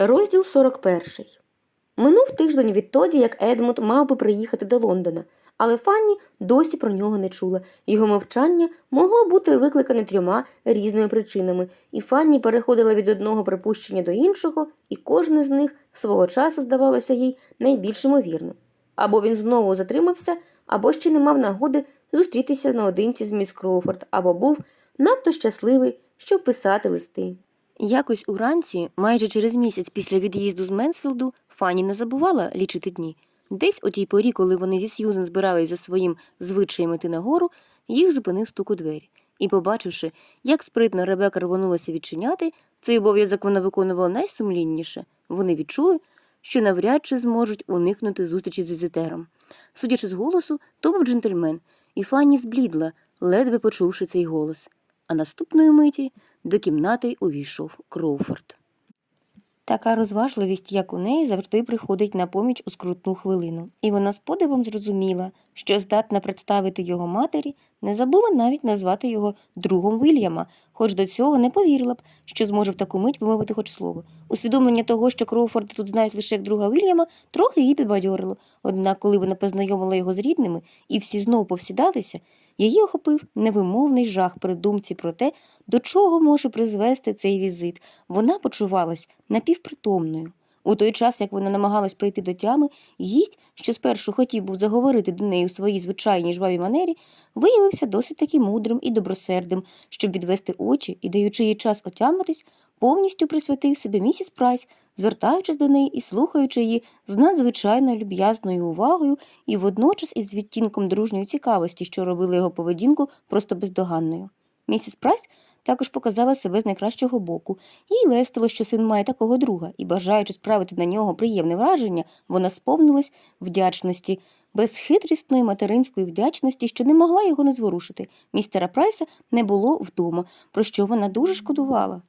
Розділ 41. Минув тиждень відтоді, як Едмунд мав би приїхати до Лондона, але Фанні досі про нього не чула. Його мовчання могло бути викликане трьома різними причинами, і Фанні переходила від одного припущення до іншого, і кожне з них свого часу здавалося їй найбільш ймовірним. Або він знову затримався, або ще не мав нагоди зустрітися наодинці з міс Кроуфорд, або був надто щасливий, щоб писати листи. Якось уранці, майже через місяць після від'їзду з Менсфілду, Фанні не забувала лічити дні. Десь о тій порі, коли вони зі Сьюзен збирались за своїм звичаєм іти нагору, їх зупинив стук у двері. І, побачивши, як спритно Ребека рвонулася відчиняти, цей обов'язок вона виконувала найсумлінніше. Вони відчули, що навряд чи зможуть уникнути зустрічі з візитером. Судячи з голосу, то був джентльмен, і Фанні зблідла, ледве почувши цей голос. А наступної миті до кімнати увійшов Кроуфорд. Така розважливість, як у неї, завжди приходить на поміч у скрутну хвилину, і вона з подивом зрозуміла, що здатна представити його матері, не забула навіть назвати його другом Вільяма, хоч до цього не повірила б, що зможе в таку мить вимовити хоч слово. Усвідомлення того, що Кроуфорда тут знають лише як друга Вільяма, трохи її підбадьорило. Однак, коли вона познайомила його з рідними і всі знову повсідалися, її охопив невимовний жах при думці про те, до чого може призвести цей візит. Вона почувалась напівпритомною. У той час, як вона намагалась прийти до тями, гість, що спершу хотів був заговорити до неї у своїй звичайній жвавій манері, виявився досить таки мудрим і добросердим, щоб відвести очі і, даючи їй час отямитись, повністю присвятив себе місіс Прайс, звертаючись до неї і слухаючи її з надзвичайно люб'язною увагою і водночас із відтінком дружньої цікавості, що робили його поведінку просто бездоганною. Місіс Прайс також показала себе з найкращого боку. Їй лестило, що син має такого друга, і, бажаючи справити на нього приємне враження, вона сповнилась вдячності, безхитрісної материнської вдячності, що не могла його не зворушити. Містера Прайса не було вдома, про що вона дуже шкодувала.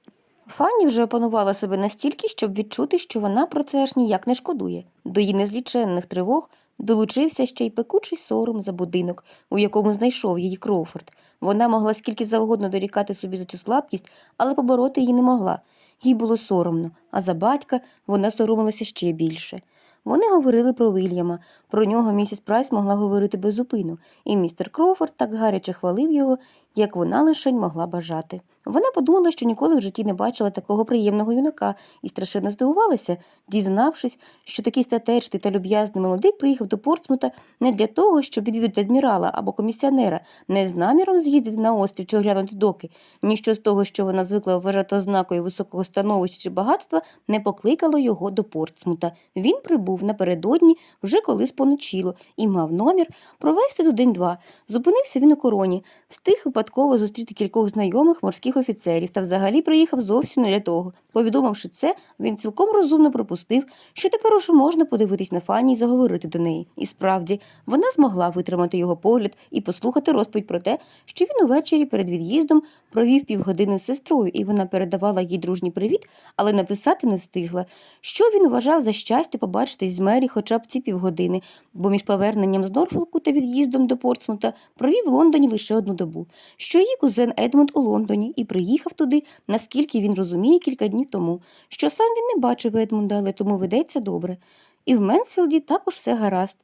Фанні вже опанувала себе настільки, щоб відчути, що вона про це аж ніяк не шкодує. До її незліченних тривог долучився ще й пекучий сором за будинок, у якому знайшов її Кроуфорд. Вона могла скільки завгодно дорікати собі за цю слабкість, але побороти її не могла. Їй було соромно, а за батька вона соромилася ще більше. Вони говорили про Вільяма, про нього місіс Прайс могла говорити безупину, і містер Кроуфорд так гаряче хвалив його, як вона лишень могла бажати. Вона подумала, що ніколи в житті не бачила такого приємного юнака, і страшенно здивувалася, дізнавшись, що такий статечний та люб'язний молодик приїхав до Портсмута не для того, щоб відвідати адмірала або комісіонера, не з наміром з'їздити на острів чи оглянути доки. Ніщо з того, що вона звикла вважати ознакою високого становища чи багатства, не покликало його до Портсмута. Він прибув напередодні, вже коли споночило, і мав намір провести тут день-два. Зупинився він у короні, встиг випадково зустріти кількох знайомих морських офіцерів та взагалі приїхав зовсім не для того. Повідомивши це, він цілком розумно пропустив, що тепер уже можна подивитись на Фанні і заговорити до неї. І справді, вона змогла витримати його погляд і послухати розповідь про те, що він увечері перед від'їздом провів півгодини з сестрою, і вона передавала їй дружній привіт, але написати не встигла. Що він вважав за щастя побачитись з Мері хоча б ці півгодини, бо між поверненням з Норфолку та від'їздом до Портсмута провів в Лондоні лише одну добу. Що її кузен Едмунд у Лондоні і приїхав туди, наскільки він розуміє, кілька днів тому, що сам він не бачив Едмунда, але тому ведеться добре. І в Менсфілді також все гаразд.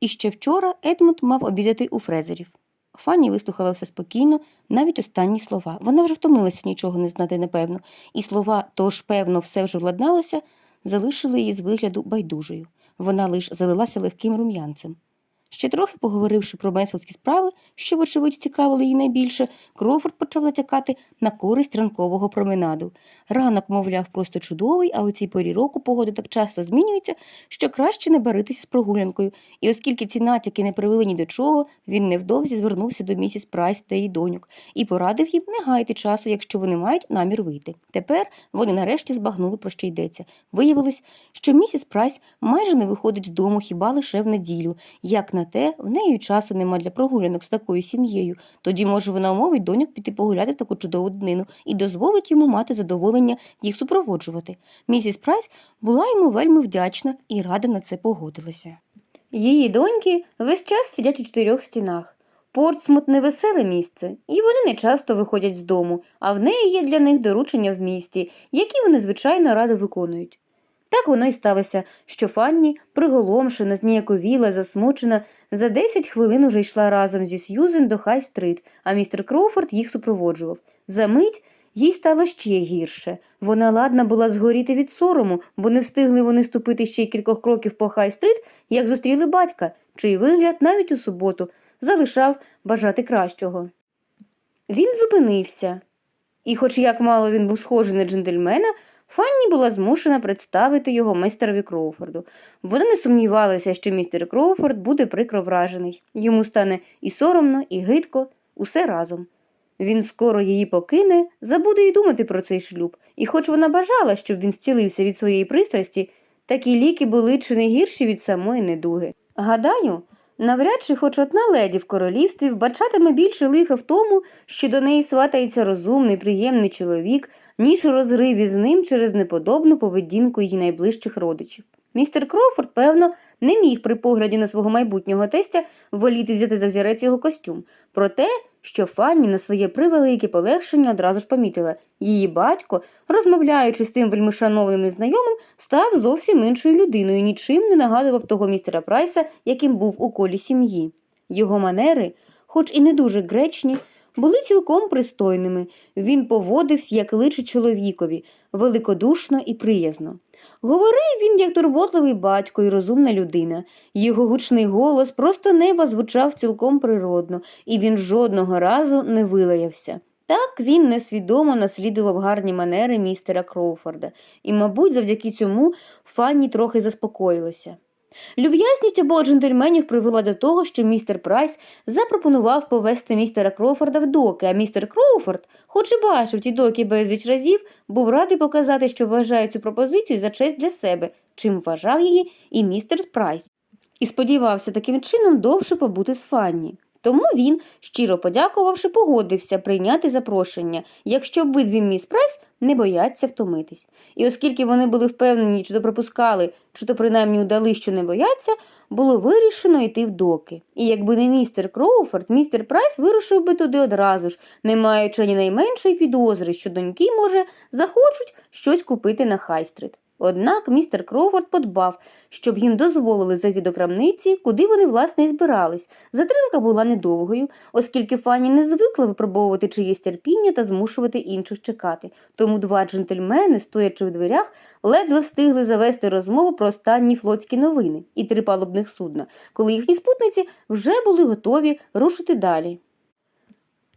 І ще вчора Едмунд мав обідати у Фрезерів. Фанні вислухала все спокійно, навіть останні слова. Вона вже втомилася нічого не знати, напевно, і слова тож, певно, все вже владналося, залишили її з вигляду байдужою. Вона лиш залилася легким рум'янцем. Ще трохи поговоривши про менсфілдські справи, що, вочевидь, цікавили її найбільше, Кроуфорд почав натякати на користь ранкового променаду. Ранок, мовляв, просто чудовий, а у цій порі року погода так часто змінюється, що краще не баритися з прогулянкою. І оскільки ці натяки не привели ні до чого, він невдовзі звернувся до місіс Прайс та її доньок і порадив їм не гаяти часу, якщо вони мають намір вийти. Тепер вони нарешті збагнули, про що йдеться. Виявилось, що місіс Прайс майже не виходить з дому хіба лише в неділю. Як на те, в неї часу нема для прогулянок з такою сім'єю. Тоді, може, вона умовить доньок піти погуляти в таку чудову днину і дозволить йому мати задоволення їх супроводжувати. Місіс Прайс була йому вельми вдячна і рада на це погодилася. Її доньки весь час сидять у чотирьох стінах. Портсмут невеселе місце, і вони не часто виходять з дому, а в неї є для них доручення в місті, які вони звичайно радо виконують. Так воно й сталося, що Фанні, приголомшена, зніяковіла, засмучена, за 10 хвилин уже йшла разом зі Сьюзен до Хай-стрит, а містер Кроуфорд їх супроводжував. За мить їй стало ще гірше. Вона ладна була згоріти від сорому, бо не встигли вони ступити ще й кількох кроків по Хай-стрит, як зустріли батька, чий вигляд навіть у суботу залишав бажати кращого. Він зупинився, і, хоч як мало він був схожий на джентльмена, Фанні була змушена представити його майстерові Кроуфорду. Вона не сумнівалася, що містер Кроуфорд буде прикро вражений. Йому стане і соромно, і гидко, усе разом. Він скоро її покине, забуде й думати про цей шлюб, і хоч вона бажала, щоб він зцілився від своєї пристрасті, такі ліки були чи не гірші від самої недуги. Гадаю, навряд чи хоч одна леді в королівстві вбачатиме більше лиха в тому, що до неї сватається розумний, приємний чоловік, ніж у розриві з ним через неподобну поведінку її найближчих родичів. Містер Кроуфорд, певно, не міг при погляді на свого майбутнього тестя воліти взяти за взірець його костюм. Проте, що Фанні на своє превелике полегшення одразу ж помітила. Її батько, розмовляючи з тим вельмишановним незнайомим, став зовсім іншою людиною, і нічим не нагадував того містера Прайса, яким був у колі сім'ї. Його манери, хоч і не дуже гречні, були цілком пристойними. Він поводився, як личить чоловікові, великодушно і приязно. Говорив він, як турботливий батько і розумна людина. Його гучний голос просто неба звучав цілком природно, і він жодного разу не вилаявся. Так він несвідомо наслідував гарні манери містера Кроуфорда, і, мабуть, завдяки цьому Фанні трохи заспокоїлася. Люб'язність обох джентльменів привела до того, що містер Прайс запропонував повести містера Кроуфорда в доки, а містер Кроуфорд, хоч і бачив ті доки безліч разів, був радий показати, що вважає цю пропозицію за честь для себе, чим вважав її і містер Прайс, і сподівався таким чином довше побути з Фанні. Тому він, щиро подякувавши, погодився прийняти запрошення, якщо обидві міс Прайс не бояться втомитись. І оскільки вони були впевнені, чи то пропускали, чи то принаймні удали, що не бояться, було вирішено йти в доки. І якби не містер Кроуфорд, містер Прайс вирушив би туди одразу ж, не маючи ні найменшої підозри, що доньки, може, захочуть щось купити на Хайстрит. Однак містер Кроуфорд подбав, щоб їм дозволили зайти до крамниці, куди вони, власне, і збирались. Затримка була недовгою, оскільки Фанні не звикла випробовувати чиєсь терпіння та змушувати інших чекати. Тому два джентльмени, стоячи в дверях, ледве встигли завести розмову про останні флотські новини і три палубних судна, коли їхні спутниці вже були готові рушити далі.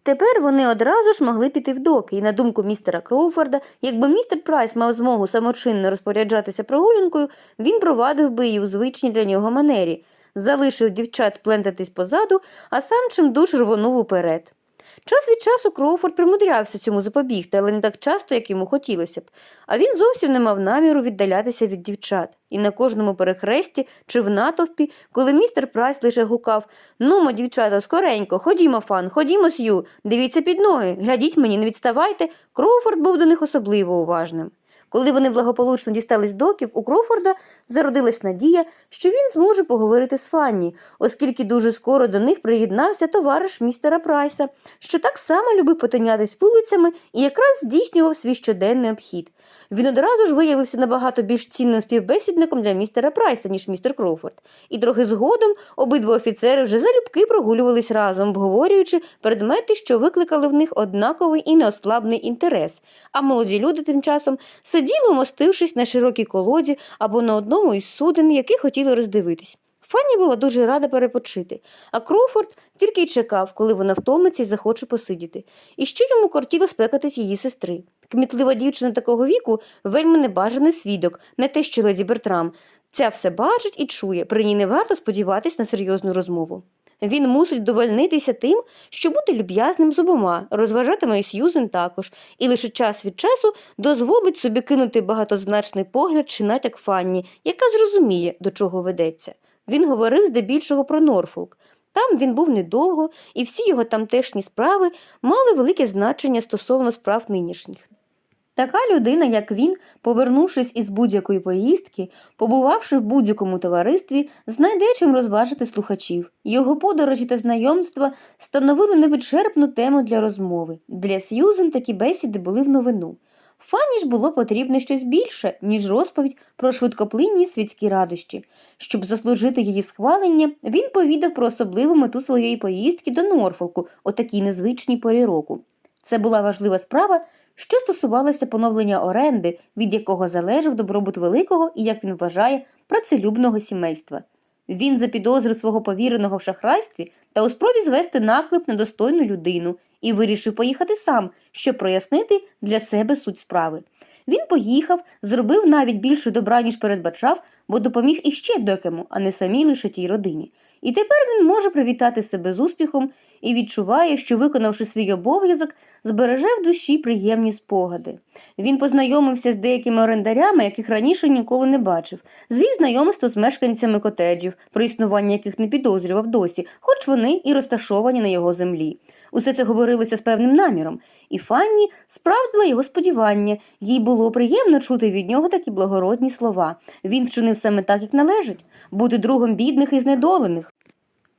Тепер вони одразу ж могли піти в доки, і на думку містера Кроуфорда, якби містер Прайс мав змогу самочинно розпоряджатися прогулянкою, він провадив би її у звичній для нього манері, залишив дівчат плентатись позаду, а сам чимдуж рвонув уперед. Час від часу Кроуфорд примудрявся цьому запобігти, але не так часто, як йому хотілося б, а він зовсім не мав наміру віддалятися від дівчат. І на кожному перехресті чи в натовпі, коли містер Прайс лише гукав Нумо, дівчата, скоренько, ходімо, фан, ходімо, Сью, дивіться під ноги, глядіть мені, не відставайте. Кроуфорд був до них особливо уважним. Коли вони благополучно дістались доків, у Кроуфорда зародилась надія, що він зможе поговорити з Фанні, оскільки дуже скоро до них приєднався товариш містера Прайса, що так само любив потинятись вулицями і якраз здійснював свій щоденний обхід. Він одразу ж виявився набагато більш цінним співбесідником для містера Прайса, ніж містер Кроуфорд. І трохи згодом обидва офіцери вже залюбки прогулювались разом, обговорюючи предмети, що викликали в них однаковий і неослабний інтерес. А молоді люди тим часом сиділи, умостившись на широкій колоді або на одному із суден, які хотіли роздивитись. Фанні була дуже рада перепочити, а Кроуфорд тільки й чекав, коли вона втомиться і захоче посидіти. І ще йому кортіло спекатись її сестри. Кмітлива дівчина такого віку вельми небажаний свідок, не те, що леді Бертрам. Ця все бачить і чує, при ній не варто сподіватись на серйозну розмову. Він мусить довольнитися тим, що буде люб'язним з обома, розважатиме і Сьюзен також, і лише час від часу дозволить собі кинути багатозначний погляд чи натяк Фанні, яка зрозуміє, до чого ведеться. Він говорив здебільшого про Норфолк. Там він був недовго, і всі його тамтешні справи мали велике значення стосовно справ нинішніх. Така людина, як він, повернувшись із будь-якої поїздки, побувавши в будь-якому товаристві, знайде чим розважити слухачів. Його подорожі та знайомства становили невичерпну тему для розмови. Для Сьюзен такі бесіди були в новину. Фанні ж було потрібно щось більше, ніж розповідь про швидкоплинні світські радощі. Щоб заслужити її схвалення, він повідав про особливу мету своєї поїздки до Норфолку о такій незвичній порі року. Це була важлива справа, що стосувалася поновлення оренди, від якого залежав добробут великого і, як він вважає, працелюбного сімейства. Він запідозрив свого повіреного в шахрайстві та у спробі звести наклеп на достойну людину і вирішив поїхати сам, щоб прояснити для себе суть справи. Він поїхав, зробив навіть більше добра, ніж передбачав, бо допоміг іще декому, а не самій лише тій родині. І тепер він може привітати себе з успіхом і відчуває, що, виконавши свій обов'язок, збереже в душі приємні спогади. Він познайомився з деякими орендарями, яких раніше ніколи не бачив, звів знайомство з мешканцями котеджів, про існування яких не підозрював досі, хоч вони і розташовані на його землі. Усе це говорилося з певним наміром, і Фанні справдила його сподівання, їй було приємно чути від нього такі благородні слова. Він вчинив саме так, як належить, бути другом бідних і знедолених.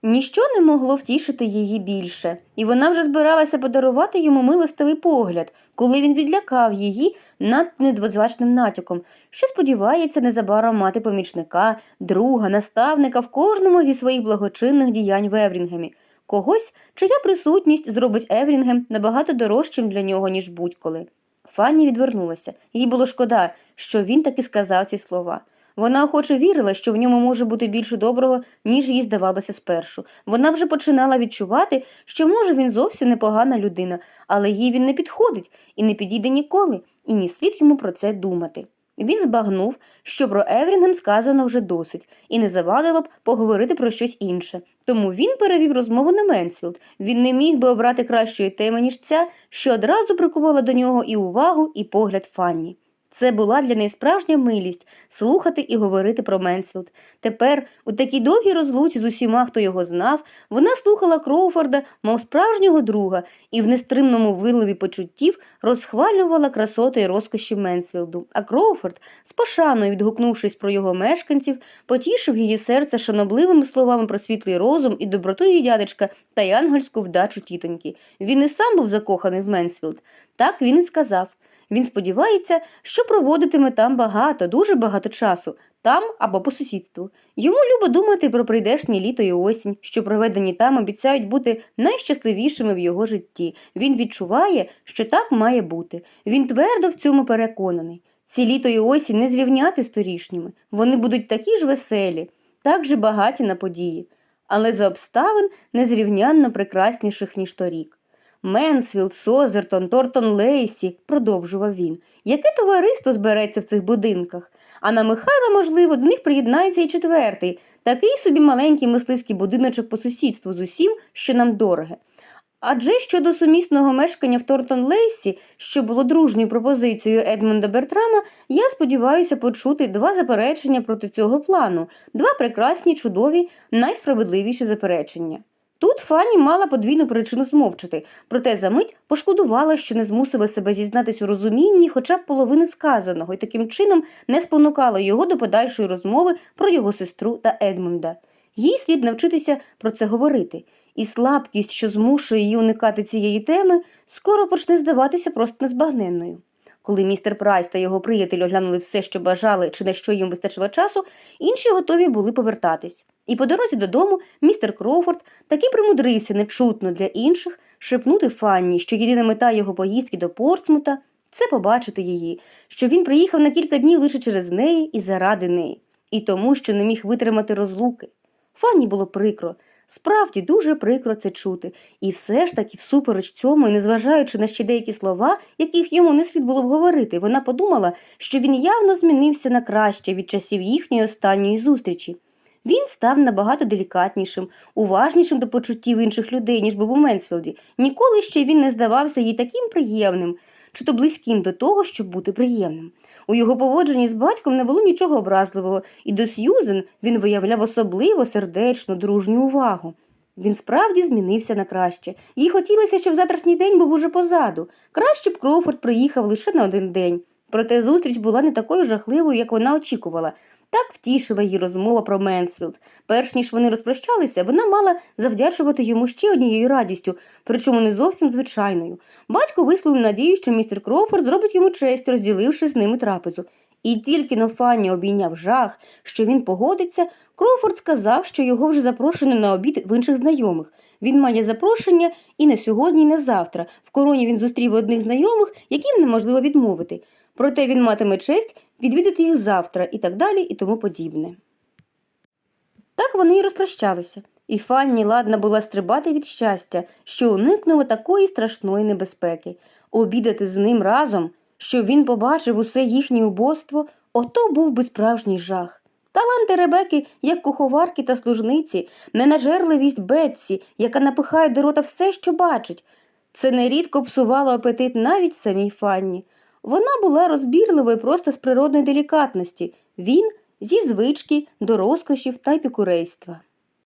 Ніщо не могло втішити її більше, і вона вже збиралася подарувати йому милостивий погляд, коли він відлякав її над недвозвачним натяком, що сподівається незабаром мати помічника, друга, наставника в кожному зі своїх благочинних діянь в Еврінгемі, когось, чия присутність зробить Еврінгем набагато дорожчим для нього, ніж будь-коли. Фанні відвернулася, їй було шкода, що він таки сказав ці слова. Вона охоче вірила, що в ньому може бути більше доброго, ніж їй здавалося спершу. Вона вже починала відчувати, що, може, він зовсім непогана людина, але їй він не підходить і не підійде ніколи, і ні слід йому про це думати. Він збагнув, що про Еврінгем сказано вже досить, і не завадило б поговорити про щось інше. Тому він перевів розмову на Менсфілд. Він не міг би обрати кращої теми, ніж ця, що одразу прикувала до нього і увагу, і погляд Фанні. Це була для неї справжня милість слухати і говорити про Менсфілд. Тепер, у такій довгій розлуці з усіма, хто його знав, вона слухала Кроуфорда, мов справжнього друга, і в нестримному виливі почуттів розхвалювала красоти і розкоші Менсфілду. А Кроуфорд, з пошаною відгукнувшись про його мешканців, потішив її серце шанобливими словами про світлий розум і доброту її дядечка та й ангельську вдачу тітоньки. Він і сам був закоханий в Менсфілд. Так він і сказав. Він сподівається, що проводитиме там багато, дуже багато часу, там або по сусідству. Йому любо думати про прийдешнє літо і осінь, що проведені там обіцяють бути найщасливішими в його житті. Він відчуває, що так має бути. Він твердо в цьому переконаний. Ці літо і осінь не зрівняти з торішніми. Вони будуть такі ж веселі, так же багаті на події, але за обставин незрівнянно прекрасніших, ніж торік. Менсфілд, Созертон, Тортон Лейсі, продовжував він. Яке товариство збереться в цих будинках? А на Михайла, можливо, до них приєднається і четвертий, такий собі маленький мисливський будиночок по сусідству з усім, що нам дороге. Адже щодо сумісного мешкання в Тортон Лейсі, що було дружньою пропозицією Едмунда Бертрама, я сподіваюся почути два заперечення проти цього плану, два прекрасні, чудові, найсправедливіші заперечення. Тут Фанні мала подвійну причину змовчати, проте за мить пошкодувала, що не змусила себе зізнатись у розумінні хоча б половини сказаного і таким чином не спонукала його до подальшої розмови про його сестру та Едмунда. Їй слід навчитися про це говорити, і слабкість, що змушує її уникати цієї теми, скоро почне здаватися просто незбагненною. Коли містер Прайс та його приятель оглянули все, що бажали, чи на що їм вистачило часу, інші готові були повертатись. І по дорозі додому містер Кроуфорд таки примудрився нечутно для інших шепнути Фанні, що єдина мета його поїздки до Портсмута це побачити її, що він приїхав на кілька днів лише через неї і заради неї, і тому, що не міг витримати розлуки. Фанні було прикро, справді дуже прикро це чути, і все ж таки, всупереч цьому, і незважаючи на ще деякі слова, яких йому не слід було б говорити, вона подумала, що він явно змінився на краще від часів їхньої останньої зустрічі. Він став набагато делікатнішим, уважнішим до почуттів інших людей, ніж був у Менсфілді. Ніколи ще він не здавався їй таким приємним, чи то близьким до того, щоб бути приємним. У його поводженні з батьком не було нічого образливого, і до Сьюзен він виявляв особливо сердечну, дружню увагу. Він справді змінився на краще. Їй хотілося, щоб завтрашній день був уже позаду. Краще б Кроуфорд приїхав лише на один день. Проте зустріч була не такою жахливою, як вона очікувала. Так втішила її розмова про Менсфілд. Перш ніж вони розпрощалися, вона мала завдячувати йому ще однією радістю, причому не зовсім звичайною. Батько висловив надію, що містер Кроуфорд зробить йому честь, розділивши з ними трапезу. І тільки но Фанні обійняв жах, що він погодиться, Кроуфорд сказав, що його вже запрошено на обід в інших знайомих. Він має запрошення і на сьогодні, і на завтра. В короні він зустрів одних знайомих, яким неможливо відмовити. Проте він матиме честь відвідати їх завтра і так далі, і тому подібне. Так вони й розпрощалися, і Фанні ладна була стрибати від щастя, що уникнула такої страшної небезпеки. Обідати з ним разом, щоб він побачив усе їхнє убоство, ото був би справжній жах. Таланти Ребеки, як куховарки та служниці, ненажерливість Бетсі, яка напихає до рота все, що бачить. Це нерідко псувало апетит навіть самій Фанні. Вона була розбірливою просто з природної делікатності, він зі звички до розкошів та епікурейства.